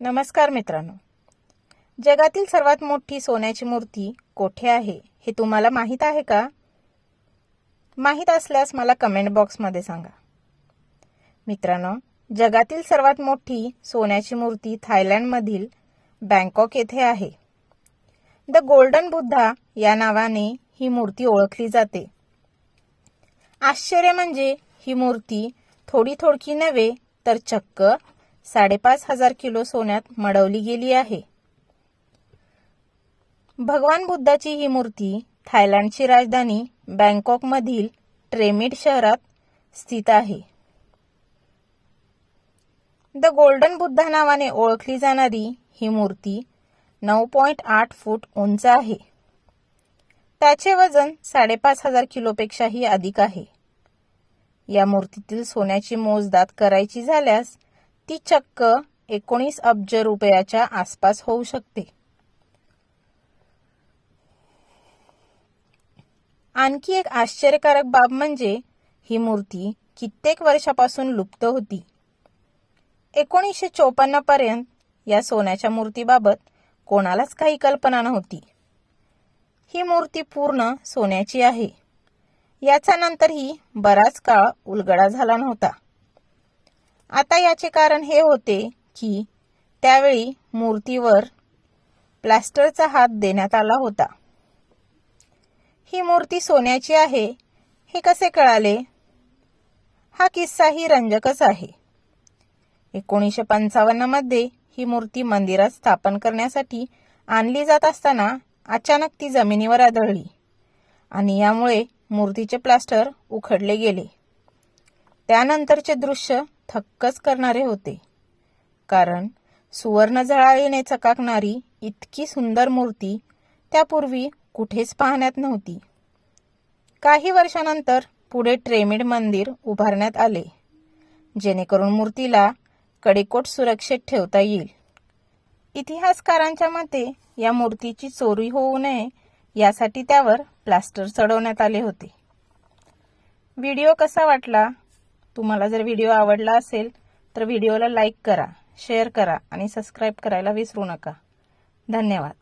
नमस्कार मित्रांनो. जगातील सर्वात मोठी सोन्याची मूर्ती कोठे आहे हे तुम्हाला माहीत आहे का? माहीत असल्यास मला कमेंट बॉक्समध्ये सांगा. मित्रांनो जगातील सर्वात मोठी सोन्याची मूर्ती थायलंडमधील बँकॉक येथे आहे. द गोल्डन बुद्धा या नावाने ही मूर्ती ओळखली जाते. आश्चर्य म्हणजे ही मूर्ती थोडी थोडकी नव्हे तर चक्क साडेपाच हजार किलो सोन्यात मडवली गेली आहे. भगवान बुद्धाची ही मूर्ती थायलंडची राजधानी बँकॉकमधील ट्रेमिड शहरात स्थित आहे. द गोल्डन बुद्धा नावाने ओळखली जाणारी ही मूर्ती नऊ पॉईंट आठ फूट उंच आहे. त्याचे वजन साडेपाच हजार किलोपेक्षाही अधिक आहे. या मूर्तीतील सोन्याची मोजदात करायची झाल्यास ती चक्क एकोणीस अब्ज रुपयाच्या आसपास होऊ शकते. आणखी एक आश्चर्यकारक बाब म्हणजे ही मूर्ती कित्येक वर्षापासून लुप्त होती. एकोणीसशे चोपन्न पर्यंत या सोन्याच्या मूर्तीबाबत कोणालाच काही कल्पना नव्हती. ही मूर्ती पूर्ण सोन्याची आहे. याचा नंतरही बराच काळ उलगडा झाला नव्हता. आता याचे कारण हे होते की त्यावेळी मूर्तीवर प्लॅस्टरचा हात देण्यात आला होता. ही मूर्ती सोन्याची आहे हे कसे कळाले? हा किस्साही रंजकच आहे. एकोणीसशे पंचावन्नमध्ये ही मूर्ती मंदिरात स्थापन करण्यासाठी आणली जात असताना अचानक ती जमिनीवर आदळली आणि यामुळे मूर्तीचे प्लास्टर उखडले गेले. त्यानंतरचे दृश्य थक्कच करणारे होते. कारण सुवर्ण झळाळीने चकाकणारी इतकी सुंदर मूर्ती त्यापूर्वी कुठेच पाहण्यात नव्हती. काही वर्षानंतर पुढे ट्रेमिड मंदिर उभारण्यात आले जेणेकरून मूर्तीला कडेकोट सुरक्षित ठेवता येईल. इतिहासकारांच्या मते या मूर्तीची चोरी होऊ नये यासाठी त्यावर प्लास्टर चढवण्यात आले होते. व्हिडिओ कसा वाटला तुम्हाला जर व्हिडिओ आवडला असेल तर व्हिडिओला लाईक करा शेअर करा आणि सबस्क्राईब करायला विसरू नका. धन्यवाद.